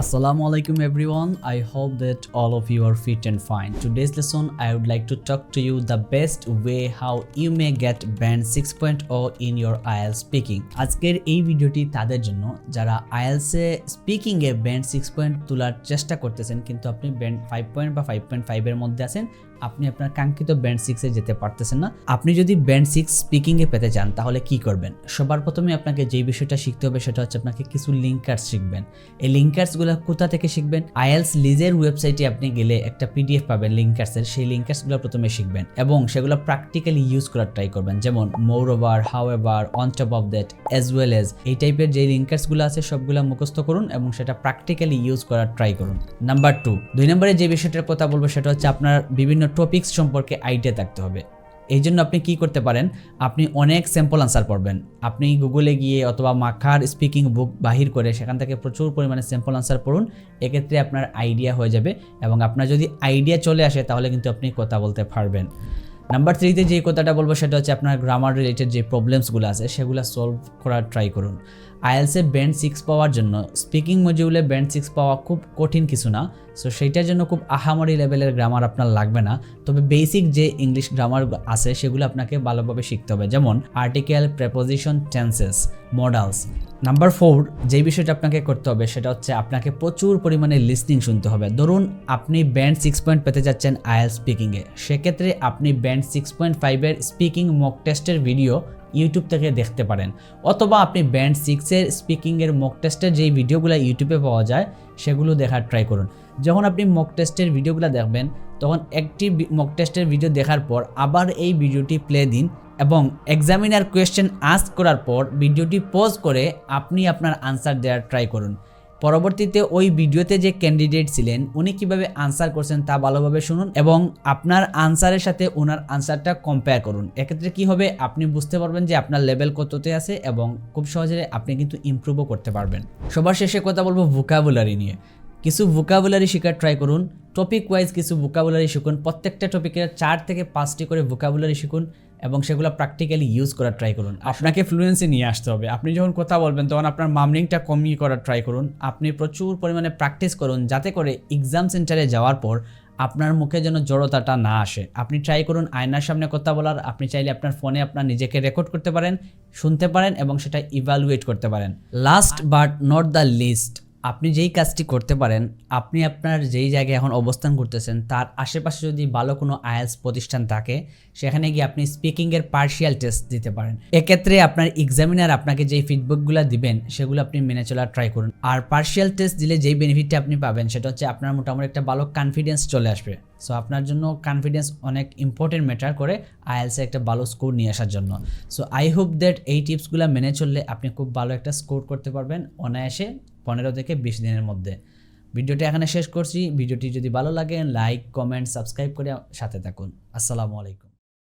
Assalamu alaikum everyone. I hope that all of you are fit and fine. Today's lesson I would like to talk to you the best way how you may get band 6.0 in your IELTS speaking. আজকের এই ভিডিওটি তাদের জন্য যারা IELTS এ speaking এ band 6 point তোলার চেষ্টা করতেছেন কিন্তু আপনি ব্যান্ড 5 পয়েন্ট বা 5.5 এর মধ্যে আছেন আপনি আপনার কাঙ্ক্ষিত ব্যান্ড সিক্সে যেতে পারতেছেন না। আপনি যদি ব্যান্ড সিক্স স্পিকিংয়ে পেতে চান, তাহলে কি করবেন? সবার প্রথমে আপনাকে যেই বিষয়টা শিখতে হবে, সেটা হচ্ছে আপনাকে কিছু লিঙ্কার্স শিখবেন। এই লিঙ্কার্সগুলো কোথা থেকে শিখবেন? আইএলস লিজের ওয়েবসাইটে আপনি গেলে একটা পিডিএফ পাবেন লিঙ্কার্সের সেই লিঙ্কার্সগুলো প্রথমে শিখবেন এবং সেগুলো প্র্যাকটিক্যালি ইউজ করার ট্রাই করবেন। যেমন moreover however on top of that as well as এই টাইপের যে লিঙ্কার্সগুলো আছে, সবগুলো মুখস্থ করুন এবং সেটা প্র্যাকটিক্যালি ইউজ করার ট্রাই করুন। নাম্বার টু দুই নম্বরে যে বিষয়টার কথা বলব, সেটা হচ্ছে আপনার বিভিন্ন টপিকস সম্পর্কে আইডিয়া থাকতে হবে। এই জন্য আপনি কি করতে পারেন, আপনি অনেক স্যাম্পল আনসার পড়বেন। আপনি গুগলে গিয়ে অথবা মাখার স্পিকিং বুক বাহির করে সেখান থেকে প্রচুর পরিমাণে স্যাম্পল আনসার পড়ুন, এক্ষেত্রে আপনার আইডিয়া হয়ে যাবে এবং আপনার যদি আইডিয়া চলে আসে তাহলে কিন্তু আপনি কথা বলতে পারবেন। নাম্বার থ্রিতে যে কথাটা বলব সেটা হচ্ছে আপনার গ্রামার রিলেটেড যে প্রবলেমসগুলো আছে সেগুলো সলভ করার ট্রাই করুন। আইএলসে ব্যান্ড সিক্স পাওয়ার জন্য স্পিকিং মডিউলে ব্যান্ড সিক্স পাওয়া খুব কঠিন কিছু না সো সেইটার জন্য খুব আহামরি লেভেলের গ্রামার আপনার লাগবে না। তবে বেসিক যে ইংলিশ গ্রামার আছে, সেগুলো আপনাকে ভালোভাবে শিখতে হবে। যেমন article preposition tenses modals number four যে বিষয়টা আপনাকে করতে হবে, সেটা হচ্ছে আপনাকে প্রচুর পরিমাণে লিসনিং শুনতে হবে। ধরুন আপনি ব্যান্ড সিক্স পয়েন্ট পেতে যাচ্ছেন আইএল স্পিকিংয়ে সেক্ষেত্রে আপনি ব্যান্ড সিক্স পয়েন্ট ফাইভের স্পিকিং মক টেস্টের ভিডিও ইউটিউব থেকে দেখতে পারেন। অথবা আপনি ব্যান্ড সিক্সের স্পিকিংয়ের মক টেস্টের যেই ভিডিওগুলো ইউটিউবে পাওয়া যায়, সেগুলো দেখার ট্রাই করুন। যখন আপনি মক টেস্টের ভিডিওগুলো দেখবেন, তখন একটি মক টেস্টের ভিডিও দেখার পর আবার এই ভিডিওটি প্লে দিন এবং এক্সামিনার কোয়েশ্চেন আস্ক করার পর ভিডিওটি পজ করে আপনি আপনার আনসার দেওয়ার ট্রাই করুন। পরবর্তীতে ওই ভিডিওতে যে ক্যান্ডিডেট ছিলেন, উনি কীভাবে আনসার করছেন তা ভালোভাবে শুনুন এবং আপনার আনসারের সাথে ওনার আনসারটা কম্পেয়ার করুন। এক্ষেত্রে কি হবে? আপনি বুঝতে পারবেন যে আপনার লেভেল কততে আছে এবং খুব সহজে আপনি কিন্তু ইমপ্রুভও করতে পারবেন। সবার শেষে কথা বলব ভোকাবুলারি নিয়ে। কিছু ভোকাবুলারি শেখার ট্রাই করুন। টপিক ওয়াইজ কিছু ভোকাবুলারি শিখুন। প্রত্যেকটা টপিকের চার থেকে পাঁচটি করে ভোকাবুলারি শিখুন। এবং সেগুলো প্র্যাকটিক্যালি ইউজ করার ট্রাই করুন। আপনাকে ফ্লুয়েন্সি নিয়ে আসতে হবে। আপনি যখন কথা বলবেন, তখন আপনার মামলিংটা কমিয়ে করার ট্রাই করুন। আপনি প্রচুর পরিমাণে প্র্যাকটিস করুন যাতে করে এক্সাম সেন্টারে যাওয়ার পর আপনার মুখে যেন জড়তাটা না আসে। আপনি ট্রাই করুন আয়নার সামনে কথা বলার। আপনি চাইলে আপনার ফোনে আপনার নিজেকে রেকর্ড করতে পারেন, শুনতে পারেন এবং সেটা ইভ্যালুয়েট করতে পারেন। Last but not the least আপনি যেই কাজটি করতে পারেন, আপনি আপনার যেই জায়গায় এখন অবস্থান করতেছেন, তার আশেপাশে যদি ভালো কোনো আইএলস প্রতিষ্ঠান থাকে, সেখানে গিয়ে আপনি স্পিকিংয়ের পার্শিয়াল টেস্ট দিতে পারেন। এক্ষেত্রে আপনার এক্সামিনার আপনাকে যেই ফিডব্যাকগুলো দিবেন, সেগুলো আপনি মেনে চলার ট্রাই করুন। আর পার্শিয়াল টেস্ট দিলে যেই বেনিফিটটা আপনি পাবেন, সেটা হচ্ছে আপনার মোটামুটি একটা ভালো কনফিডেন্স চলে আসবে। সো আপনার জন্য কনফিডেন্স অনেক ইম্পর্টেন্ট ম্যাটার করে আইএলসে একটা ভালো স্কোর নিয়ে আসার জন্য। সো আই হোপ দ্যাট এই টিপসগুলো মেনে চললে আপনি খুব ভালো একটা স্কোর করতে পারবেন। অনায়াসে পনেরো থেকে বিশ দিনের মধ্যে। ভিডিওটি এখানে শেষ করছি। ভিডিওটি যদি ভালো লাগে লাইক কমেন্ট সাবস্ক্রাইব করে সাথে থাকুন। আসসালামু আলাইকুম।